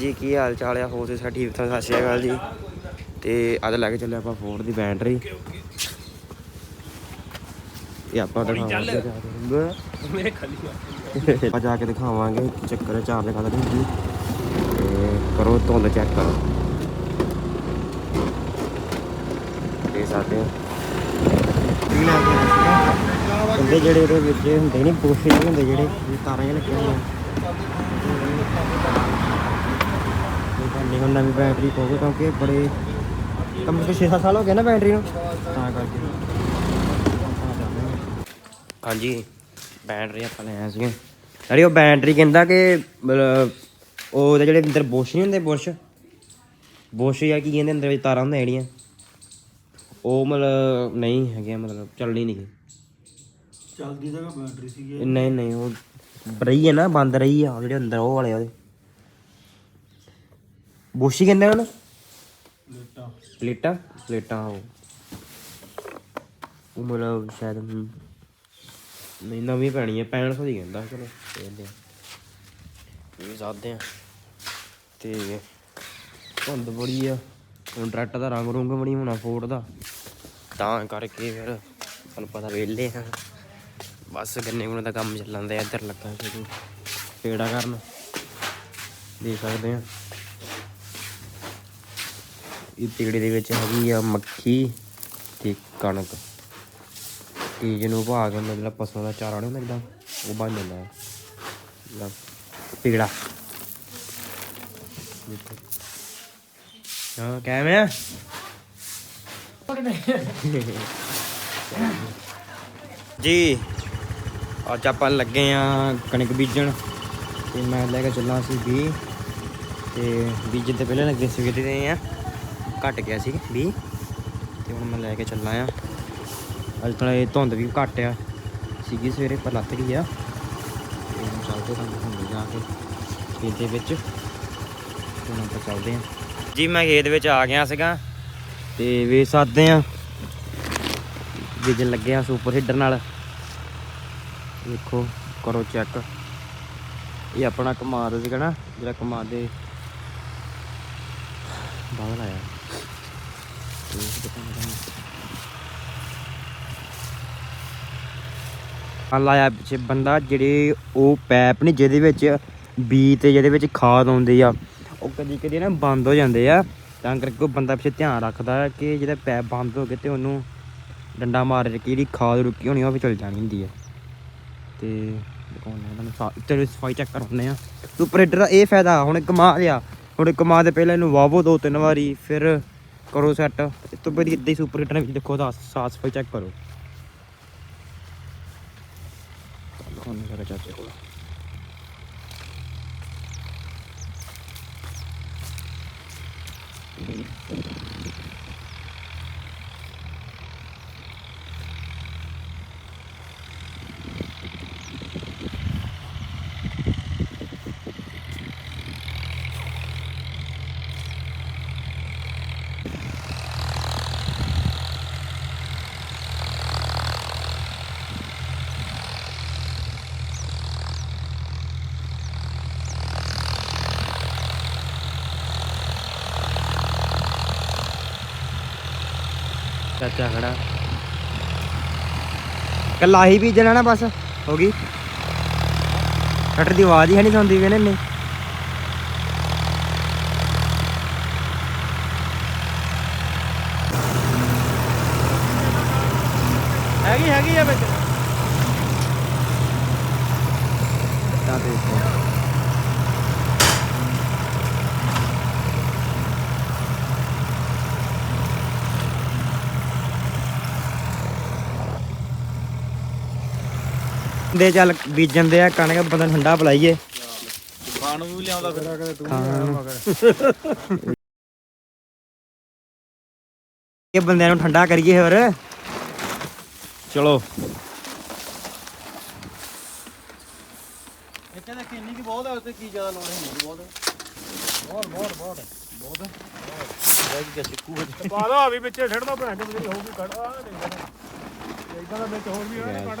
ਜੀ ਕੀ ਹਾਲ ਚਾਲ ਆ? ਹੋ ਤੁਸੀਂ ਠੀਕ ਠਾਕ? ਸਤਿ ਸ਼੍ਰੀ ਅਕਾਲ ਜੀ। ਤੇ ਅੱਜ ਲੈ ਕੇ ਚੱਲੇ ਆਪਾਂ ਫੋਰਡ ਦੀ ਬੈਟਰੀ। ਇਹ ਆਪਾਂ ਦਿਖਾਵਾਂਗੇ ਮੇਰੇ ਖਾਲੀ ਆਪਾਂ ਜਾ ਕੇ ਦਿਖਾਵਾਂਗੇ ਚੱਕਰ ਚਾਰ ਦੇ ਕਲਰ ਹੁੰਦੀ ਤੇ ਕਰੋ ਧੁੰਦ ਚੈੱਕ। ਕਰੋ ਦੇ ਸਕਦੇ ਹੋ। ਕੀ ਲੈ ਕੇ ਆਇਆ ਸੀਗਾ? ਕਹਿੰਦੇ ਜਿਹੜੇ ਇਹਦੇ ਵਿੱਚ ਹੁੰਦੇ ਨਹੀਂ ਪੋਸ਼ੇ ਜਿਹੇ ਹੁੰਦੇ ਜਿਹੜੇ ਤਾਰਾਂ ਜਿਹੀਆਂ ਲੱਗੀਆਂ ਹੋਈਆਂ। ਇਹ ਬੰਦੇ ਹੁਣ ਨਵੀਂ ਬੈਟਰੀ ਪਾਉਗੇ ਕਿਉਂਕਿ ਬੜੇ ਕਮ ਸੇ ਕਮ 6-7 ਸਾਲ ਹੋ ਗਏ ਨਾ ਬੈਟਰੀ ਨੂੰ। ਤਾਂ ਕਰਕੇ। ਹਾਂਜੀ ਬੈਟਰੀ ਆਪਾਂ ਲੈ ਆਏ ਸੀਗੇ। ਅਰੇ ਉਹ ਬੈਟਰੀ ਕਹਿੰਦਾ ਕਿ ਮਤਲਬ ਉਹ ਉਹਦੇ ਜਿਹੜੇ ਅੰਦਰ ਬੁਸ਼ ਨਹੀਂ ਹੁੰਦੇ ਬੁਸ਼ ਬੁਸ਼ ਜਾਂ ਕੀ ਕਹਿੰਦੇ ਅੰਦਰ ਵਿੱਚ ਤਾਰਾਂ ਹੁੰਦੀਆਂ ਜਿਹੜੀਆਂ। ਉਹ ਮਤਲਬ ਨਹੀਂ ਹੈਗੇ ਮਤਲਬ ਚੱਲਣੀ ਨਹੀਂ। ਚੱਲਦੀ ਤਾਂ ਬੈਟਰੀ ਸੀਗੀ। ਇਹ ਨਹੀਂ ਨਹੀਂ ਉਹ ਰਹੀ ਹੈ ਨਾ ਬੰਦ ਰਹੀ ਆ ਉਹ ਜਿਹੜੇ ਅੰਦਰ ਉਹ ਵਾਲੇ ਉਹਦੇ। ਬੁਸ਼ ਹੀ ਕਹਿੰਦੇ ਲੇਟਾ ਪਲੇਟਾਂ। ਪਲੇਟਾਂ? ਉਹ। ਉਹ ਮਤਲਬ ਸ਼ਾਇਦ ਨਹੀਂ ਨਵੀਂ ਪੈਣੀ ਹੈ 6500 ਦੀ ਕਹਿੰਦਾ ਚਲੋ। ਦੇਖਦੇ ਆ। ਇਹ ਸਾਦੇ ਆ। ਤੇ ਧੁੰਦ ਬੜੀ ਆ। ਹੁਣ ਟਰੈਕਟਰ ਦਾ ਰੰਗ ਰੁੰਗ ਬਣੀ ਹੋਣਾ ਫੋਰਡ ਦਾ। ਤਾਂ ਕਰਕੇ ਫਿਰ ਤੁਹਾਨੂੰ ਪਤਾ ਵਿਹਲੇ ਆ। ਬਸ ਗੰਨੇ ਗੁੰਨੇ ਦਾ ਕੰਮ ਚੱਲਣ ਦਾ ਇੱਧਰ ਲੱਗਾ ਪੇੜਾ ਕਰਨ। ਦੇਖ ਸਕਦੇ ਆ। ਇਹ ਪੇੜੇ ਦੇ ਵਿੱਚ ਹੈਗੀ ਆ ਮੱਖੀ ਤੇ ਕਣਕ। ਤੇ ਜਿਹਨੂੰ ਭਾ ਕੇ ਜਿਹੜਾ ਪਸ਼ੂਆਂ ਦਾ ਚਾਰਾ ਨਹੀਂ ਹੁੰਦਾ ਉਹ ਬਣ ਜਾਂਦਾ ਹੈ। ਲੈ, ਪੇੜਾ। ਹਾਂ ਕਿਵੇਂ ਆ? ਜੀ ਅੱਜ ਆਪਾਂ ਲੱਗੇ ਆ ਕਣਕ ਬੀਜਣ। ਤੇ ਮੈਂ ਲੈ ਕੇ ਚੱਲਾਂ ਸੀ ਵੀ ਤੇ ਬੀਜਣ ਤੇ ਪਹਿਲਾਂ ਲੱਗੇ ਸਵੇਰ ਦੇ ਆ। ਘਟ ਗਿਆ ਸੀ 20 ਤੇ ਹੁਣ ਮੈਂ ਲੈ ਕੇ ਚੱਲਾਂ ਆ। ਅੱਜ ਥੋੜਾ ਇਹ ਧੁੰਦ ਵੀ ਘੱਟ ਆ। ਸੀਗੀ ਸਵੇਰੇ ਪਰ ਲੱਥ ਗਈ ਆ। ਤੇ ਚੱਲਦੇ ਤਾਂ ਹੁੰਦੇ ਜਾ ਕੇ ਖੇਤ ਦੇ ਵਿੱਚ। ਹੁਣ ਆਪਾਂ ਚੱਲਦੇ ਆ। ਜੀ, ਮੈਂ ਖੇਤ ਵਿੱਚ ਆ ਗਿਆ ਸੀਗਾ। ਤੇ ਵੇਚ ਸਕਦੇ ਆ। ਬੀਜਣ ਲੱਗੇ ਆ ਸੁਪਰ ਹੀਟਰ ਨਾਲ। ਦੇਖੋ ਕਰੋ ਚੈੱਕ। ਇਹ ਆਪਣਾ ਕਮਾਦ ਸੀਗਾ ਨਾ, ਜਿਹੜਾ ਕਮਾਦ ਦੇ ਬਾਹਰ ਆਇਆ। ਇਹ ਦਿਖਾਉਣਾ ਤੁਹਾਨੂੰ ਆ ਲਾਇਆ ਪਿੱਛੇ ਬੰਦਾ ਜਿਹੜੇ ਉਹ ਪੈਪ ਨੇ, ਜਿਹਦੇ ਵਿੱਚ ਬੀ ਤੇ ਜਿਹਦੇ ਵਿੱਚ ਖਾਦ ਆਉਂਦੀ ਆ, ਉਹ ਕਦੀ ਕਦੀ ਨਾ ਬੰਦ ਹੋ ਜਾਂਦੇ ਆ। ਤਾਂ ਕਰਕੇ ਉਹ ਬੰਦਾ ਪਿੱਛੇ ਧਿਆਨ ਰੱਖਦਾ ਕਿ ਜਿਹੜਾ ਪੈਪ ਬੰਦ ਹੋ ਗਏ ਤੇ ਉਹਨੂੰ ਡੰਡਾ ਮਾਰ ਕੇ ਜਿਹੜੀ ਖਾਦ ਰੁਕੀ ਹੋਣੀ ਉਹ ਵੀ ਚਲ ਜਾਣੀ ਹੁੰਦੀ ਹੈ ਤੇ ਦਿਖਾਉਂਦੇ ਤੁਹਾਨੂੰ ਸਾ- ਸਫ਼ਾਈ ਚੈੱਕ ਕਰਾਉਂਦੇ ਆ। ਸੁਪਰੇਟਰ ਦਾ ਇਹ ਫਾਇਦਾ, ਹੁਣ ਕਮਾ ਲਿਆ, ਹੁਣ ਕਮਾ ਦੇ ਪਹਿਲਾਂ ਇਹਨੂੰ ਵਾਵੋ ਦੋ ਤਿੰਨ ਵਾਰੀ, ਫਿਰ ਕਰੋ ਸੈੱਟ ਇਸ ਤੋਂ ਬਾਅਦ ਇੱਦਾਂ ਹੀ ਸੁਪਰ ਹੀਟਰ ਵਿੱਚ ਦੇਖੋ ਦਾ ਸਾਫ਼ ਸਫ਼ਾਈ ਚੈੱਕ ਕਰੋ। ਦਿਖਾਉਂਦੇ ਸਾਰਾ ਚਾਚੇ ਕੋਲ। ਚਾਚਾ ਖੜਾ। ਕੱਲਾ ਹੀ ਬੀਜਣਾ ਨਾ ਬਸ ਹੋ ਗਈ। ਕਟਰ ਦੀ ਆਵਾਜ਼ ਹੀ ਹੈ ਨਹੀਂ ਸੁਣਦੀ ਵੀ ਇਹਨੇ ਹੈਗੀ ਹੈਗੀ ਆ ਵਿੱਚ। ਤਾਂ ਦੇਖੋ। ਦੇ ਚੱਲ ਬੀਜਣ ਦੇ ਆ ਕਣਕ ਬੰਦਾ ਠੰਡਾ ਪਲਾਈਏ। ਖਾਣ ਨੂੰ ਵੀ ਲਿਆਉਂਦਾ ਫਿਰ। ਤੂੰ ਖਾਣ ਨੂੰ। ਇਹ ਬੰਦਿਆਂ ਨੂੰ ਠੰਡਾ ਕਰੀਏ ਹੋਰ। ਚਲੋ। ਇੱਥੇ ਤਾਂ ਕਿੰਨੀ ਕੀ ਬਹੁਤ ਹੈ ਉੱਤੇ ਕੀ ਜ਼ਿਆਦਾ ਲੋੜ ਹੈ ਬਹੁਤ ਬਹੁਤ ਬਹੁਤ ਬਹੁਤ। ਬਹੁਤ ਰਹਿ ਗਿਆ ਸਿੱਕੂ ਵਿੱਚ ਪਾਦਾ ਵੀ ਵਿੱਚੇ ਛੱਡਦਾ ਭੈਣ ਜਿਹੜੀ ਹੋਊਗੀ ਕੱਢ ਆ ਨਹੀਂ ਇਦਾਂ ਦਾ ਵਿੱਚ ਹੋਰ ਵੀ ਹੋਣਾ ਕੱਢ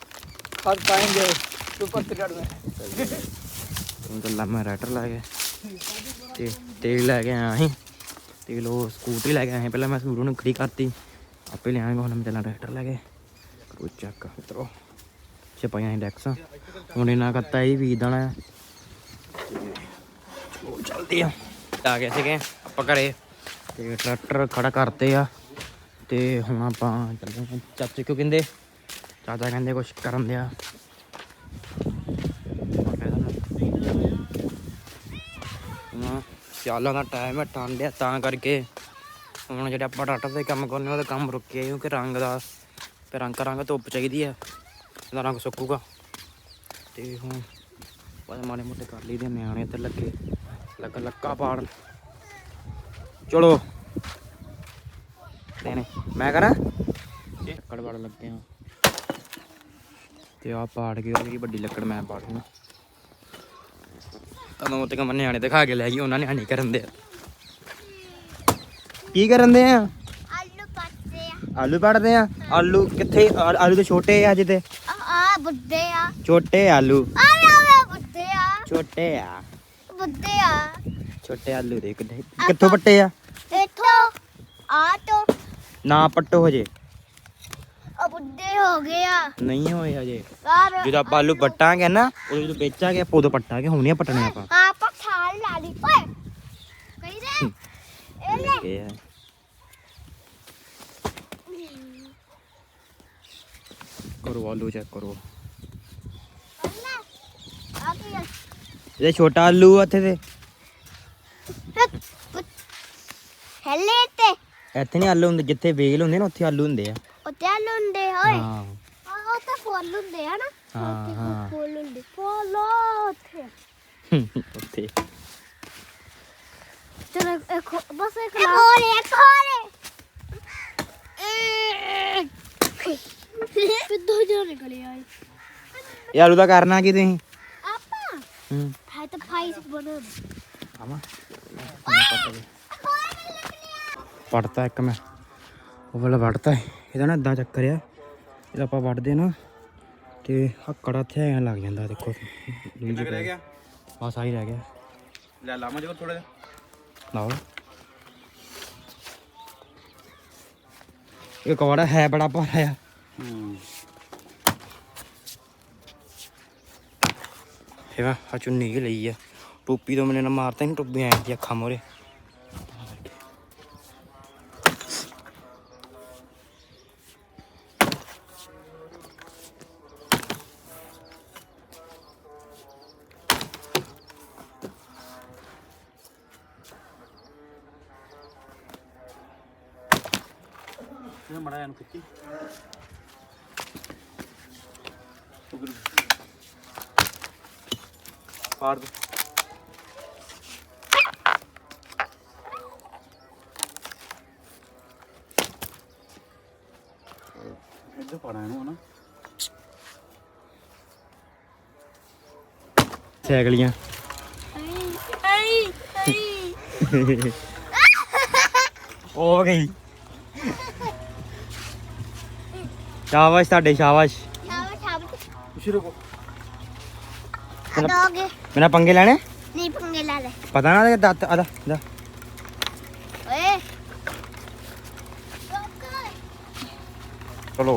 फल पाएंगे सुपर टिकट में ਹੁਣ ਚੱਲਾ ਮੈਂ ਰੈਟਰ ਲੈ ਗਿਆ ਤੇ ਤੇਲ ਲੈ ਕੇ ਆਇਆ ਸੀ ਤੇਲ ਉਹ ਸਕੂਟਰੀ ਲੈ ਕੇ ਆਇਆ ਸੀ ਪਹਿਲਾਂ ਮੈਂ ਸਕੂਟਰ ਨੂੰ ਖੜੀ ਕਰਤੀ ਆਪੇ ਲਿਆਂਗਾ ਹੁਣ ਮੈਂ ਚੱਲਾਂ ਰੈਟਰ ਲੈ ਕੇ ਕਰੋ ਚੱਕ ਮਿੱਤਰੋ ਛਪਾਈਆਂ ਇੰਡੈਕਸ ਹੁਣ ਇਹਨਾਂ ਕਰਤਾ ਇਹ ਵੀ ਦੇਣਾ ਹੈ ਤੇ ਉਹ ਚਲਦੀ ਆ ਆ ਗਏ ਸੀਗੇ ਆਪਾਂ ਘਰੇ ਤੇ ਟਰੈਕਟਰ ਖੜਾ ਕਰਤੇ ਆ ਤੇ ਹੁਣ ਆਪਾਂ ਚੱਲਦੇ ਹਾਂ ਚਾਚੇ ਕਿਉਂ ਕਹਿੰਦੇ ਚਾਚਾ ਕਹਿੰਦੇ ਕੁਝ ਕਰਨ ਦਿਆ ਸਿਆਲਾਂ ਦਾ ਟਾਈਮ ਹੈ ਹੈ ਤਾਂ ਕਰਕੇ ਹੁਣ ਜਿਹੜੇ ਆਪਾਂ ਟਾਟਾ ਤੇ ਕੰਮ ਕਰਨੇ ਉਹਦਾ ਕੰਮ ਰੁਕਿਆ ਕਿਉਂਕਿ ਰੰਗ ਦਾ ਤੇ ਰੰਗ ਰੰਗ ਧੁੱਪ ਚਾਹੀਦੀ ਹੈ ਇਹਦਾ ਰੰਗ ਸੁੱਕੂਗਾ ਤੇ ਹੁਣ ਬਸ ਮਾੜੇ ਮੋਟੇ ਕਰ ਲਈਦੇ ਨਿਆਣੇ ਤੇ ਲੱਗੇ ਲੱਗਾ ਲੱਕਾ ਪਾੜਨ ਚਲੋ ਦੇਣੇ ਮੈਂ ਕਰਾਂ ਲੱਕੜ ਪਾੜ ਲੱਗੇ ਆ ਤੇ ਆ ਪਾੜ ਕੇ ਉਹ ਜਿਹੜੀ ਵੱਡੀ ਲੱਕੜ ਮੈਂ ਪਾੜੂਗਾ ਤਦੋਂ ਤੇ ਕਮ ਨਿਆਣੇ ਦਿਖਾ ਕੇ ਲੈ ਗਈ ਉਹਨਾਂ ਨਿਆਣੇ ਕਰਨ ਦੇ ਕੀ ਕਰਨ ਦੇ ਆ ਆਲੂ ਪੱਤੇ ਆ। ਆਲੂ ਪੜਦੇ ਆ? ਆਲੂ ਕਿੱਥੇ? ਆਲੂ ਤੇ ਛੋਟੇ ਆ ਜਿੱਤੇ ਆ ਆ ਬੁੱਢੇ ਆ। ਛੋਟੇ ਆਲੂ। ਆ ਆ ਬੁੱਢੇ ਆ। ਛੋਟੇ ਆ। ਬੁੱਢੇ ਆ। ਛੋਟੇ ਆਲੂ ਦੇ ਕਿੱਥੇ ਕਿੱਥੋਂ ਪੱਟੇ ਆ? ਇਥੋਂ ਆ ਤੋਂ। ਨਾ ਪੱਟੋ ਹਜੇ। ਹੋ ਗਏ ਆ। ਨਹੀਂ ਹੋਏ ਹਜੇ। ਜਦੋਂ ਆਪਾਂ ਆਲੂ ਪੱਟਾਂਗੇ ਨਾ ਉਦੋਂ ਜਦੋਂ ਵੇਚਾਂਗੇ ਆਪਾਂ ਉਦੋਂ ਪੱਟਾਂਗੇ ਹੁਣ ਨਹੀਂ ਪੱਟਣੇ ਆਪਾਂ। ਆਪਾਂ ਖਾਲ ਲਾ ਲਈ। ਓਏ ਕਹੀ ਦੇ? ਇਹ ਲੈ। ਇਹ ਕਰੋ ਆਲੂ ਚੈੱਕ ਕਰੋ। ਆ ਕੀ ਆ? ਇਹ ਛੋਟਾ ਆਲੂ ਆ ਇੱਥੇ ਤੇ ਹੈਲੇ ਤੇ। ਇੱਥੇ ਨਹੀਂ ਆਲੂ ਹੁੰਦੇ ਜਿੱਥੇ ਵੇਲ ਹੁੰਦੇ ਨਾ ਉੱਥੇ ਆਲੂ ਹੁੰਦੇ ਆ। ਓਏ ਹਾਂ ਆ ਉਹ ਤਾਂ ਫੁੱਲ ਹੁੰਦੇ ਆ ਨਾ ਹਾਂ ਹਾਂ ਫੁੱਲ ਹੁੰਦੇ ਫੁੱਲ ਉੱਥੇ ਉੱਥੇ ਚਲੋ ਇੱਕ ਹੋਰ- ਬਸ ਇੱਕ ਲਾ ਹੋਰ ਇੱਕ ਹੋਰ ਕਿੱਦੋਂ ਜੋ ਨਿਕਲੇ ਆਏ ਇਹ ਆਲੂ ਦਾ ਕਰਨਾ ਕੀ ਤੁਸੀਂ ਆਪਾਂ ਹੂੰ ਹੈ ਤਾਂ ਫਾਈਸ ਬਣਾ ਆਵਾ ਪੜਤਾ ਇੱਕ ਮੈਂ ਉਹ ਵਾਲਾ ਵੜਤਾ ਇਹਦਾ ਨਾ ਇਦਾਂ ਚੱਕਰ ਆ ਇਹਦਾ ਆਪਾਂ ਵੜਦੇ ਨਾ ਤੇ ਹੱਕੜਾ ਇੱਥੇ ਐਂ ਲੱਗ ਜਾਂਦਾ ਦੇਖੋ। ਕਿੰਨਾ ਰਹਿ ਗਿਆ? ਬਸ ਆਹੀ ਰਹਿ ਗਿਆ। ਲੈ ਲਾਵਾਂ ਜੋ ਥੋੜਾ ਜਿਹਾ। ਲਾਓ। ਇਹ ਕਵੜਾ ਹੈ ਬੜਾ ਭਾਰਾ ਆ। ਹੂੰ। ਇਹ ਵਾ ਆ ਚੁੰਨੀ ਲਈ ਆ। ਟੋਪੀ ਤੋਂ ਮੈਨੇ ਨਾ ਮਾਰਤਾ ਨਹੀਂ ਟੋਪੀ ਐਂ ਦੀ ਅੱਖਾਂ ਮੋਰੇ ਮੜਾ ਇਹਨੂੰ ਖਿੱਚੀ। ਪਾੜ ਦੇ। ਇੱਧਰ ਪਾਣਾ ਇਹਨੂੰ ਹਨਾ। ਸਾਈਕਲੀਆਂ ਹੋ ਗਈ। ਸ਼ਾਬਾਸ਼ ਤੁਹਾਡੇ ਸ਼ਾਬਾਸ਼। ਸ਼ਾਬਾਸ਼ ਸ਼ਾਬਾਸ਼। ਪਿੱਛੇ ਰੁਕੋ। ਦੋਗੇ ਮੇਰਾ ਪੰਗੇ ਲੈਣੇ? ਨਹੀਂ ਪੰਗੇ ਲਾ ਲੈ। ਪਤਾ ਨਾ ਦੱਤ ਆਦਾ ਦਾ ਓਏ। ਚਲੋ।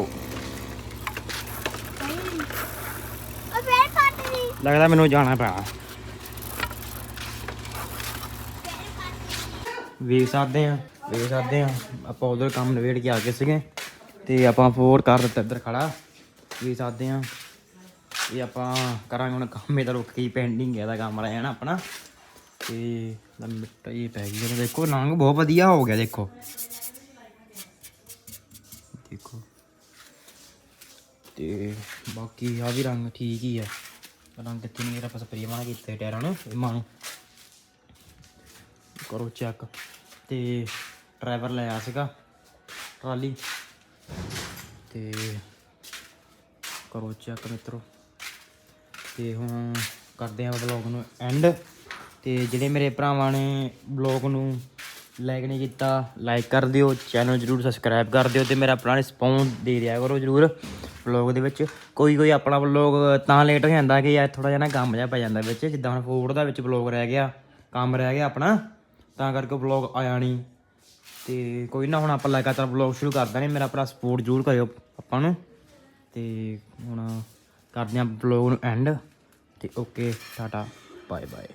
ਓ ਫੇਰ ਲੱਗਦਾ ਮੈਨੂੰ ਜਾਣਾ ਪੈਣਾ ਵੇਖ ਸਕਦੇ ਆ ਵੇਖ ਸਕਦੇ ਆ। ਆਪਾਂ ਉਧਰ ਕੰਮ ਨਵੇੜ ਕੇ ਆ ਗਏ ਸੀਗੇ। ਤੇ ਆਪਾਂ ਫੋਰ ਕਰ ਦਿੱਤਾ ਇੱਧਰ ਖੜਾ। ਵੀ ਸਾਦੇ ਆ? ਇਹ ਆਪਾਂ ਕਰਾਂਗੇ ਹੁਣ ਕੰਮ ਇਹਦਾ ਰੁਕ ਕੇ ਪੈਂਡਿੰਗ ਹੈ ਇਹਦਾ ਕੰਮ ਰਹਿ ਜਾਣਾ ਆਪਣਾ। ਤੇ ਦਾ ਮਿੱਟੀ ਪੈ ਗਈ ਹੈ ਦੇਖੋ ਰੰਗ ਬਹੁਤ ਵਧੀਆ ਹੋ ਗਿਆ, ਦੇਖੋ। ਦੇਖੋ। ਤੇ ਬਾਕੀ ਆ ਵੀ ਰੰਗ ਠੀਕ ਹੀ ਹੈ ਰੰਗ ਕਿਤੇ ਨਹੀਂ ਆਪਾਂ ਸਪਰੇ ਮਾਣਾ ਕੀਤਾ ਟਾਇਰਾਂ ਨੂੰ ਇਹ ਮਾਨੂੰ ਕਰੋ ਚੈੱਕ ਤੇ ਡਰਾਈਵਰ ਲੈ ਆਇਆ ਸੀਗਾ, ਟਰਾਲੀ। ਤੇ ਕਰੋ ਚੈੱਕ ਮਿੱਤਰੋ। ਤੇ ਹੁਣ ਕਰਦੇ ਆ ਵਲੌਗ ਨੂੰ ਐਂਡ ਤੇ ਜਿਹੜੇ ਮੇਰੇ ਭਰਾਵਾਂ ਨੇ ਵਲੌਗ ਨੂੰ ਲਾਈਕ ਨਹੀਂ ਕੀਤਾ ਲਾਈਕ ਕਰ ਦਿਓ। ਚੈਨਲ ਜਰੂਰ ਸਬਸਕ੍ਰਾਈਬ ਕਰ ਦਿਓ ਤੇ ਮੇਰਾ ਆਪਣਾ ਰਿਸਪੌਂਸ ਦੇ ਦਿਆ ਕਰੋ ਜਰੂਰ ਵਲੌਗ ਦੇ ਵਿੱਚ। ਕੋਈ ਕੋਈ ਆਪਣਾ ਵਲੌਗ ਤਾਂ ਲੇਟ ਹੋ ਜਾਂਦਾ ਕਿ ਯਾਰ ਥੋੜਾ ਜਿਹਾ ਨਾ ਕੰਮ ਜਿਹਾ ਪੈ ਜਾਂਦਾ ਵਿੱਚ। ਜਿੱਦਾਂ ਹੁਣ ਫੂਡ ਦਾ ਵਿੱਚ ਵਲੌਗ ਰਹਿ ਗਿਆ, ਕੰਮ ਰਹਿ ਗਿਆ ਆਪਣਾ, ਤਾਂ ਕਰਕੇ ਵਲੌਗ ਆਇਆ ਨਹੀਂ। ਤੇ ਕੋਈ ਨਾ ਹੁਣ ਆਪਾਂ ਲਗਾਤਾਰ ਵਲੌਗ ਸ਼ੁਰੂ ਕਰ ਦਾਂਗੇ ਮੇਰਾ ਭਰਾ ਸਪੋਰਟ ਜ਼ਰੂਰ ਕਰਿਓ ਆਪਾਂ ਨੂੰ। ਤੇ ਹੁਣ ਕਰਦੇ ਆਂ ਵਲੌਗ ਨੂੰ ਐਂਡ ਤੇ ਓਕੇ ਟਾਟਾ ਬਾਏ ਬਾਏ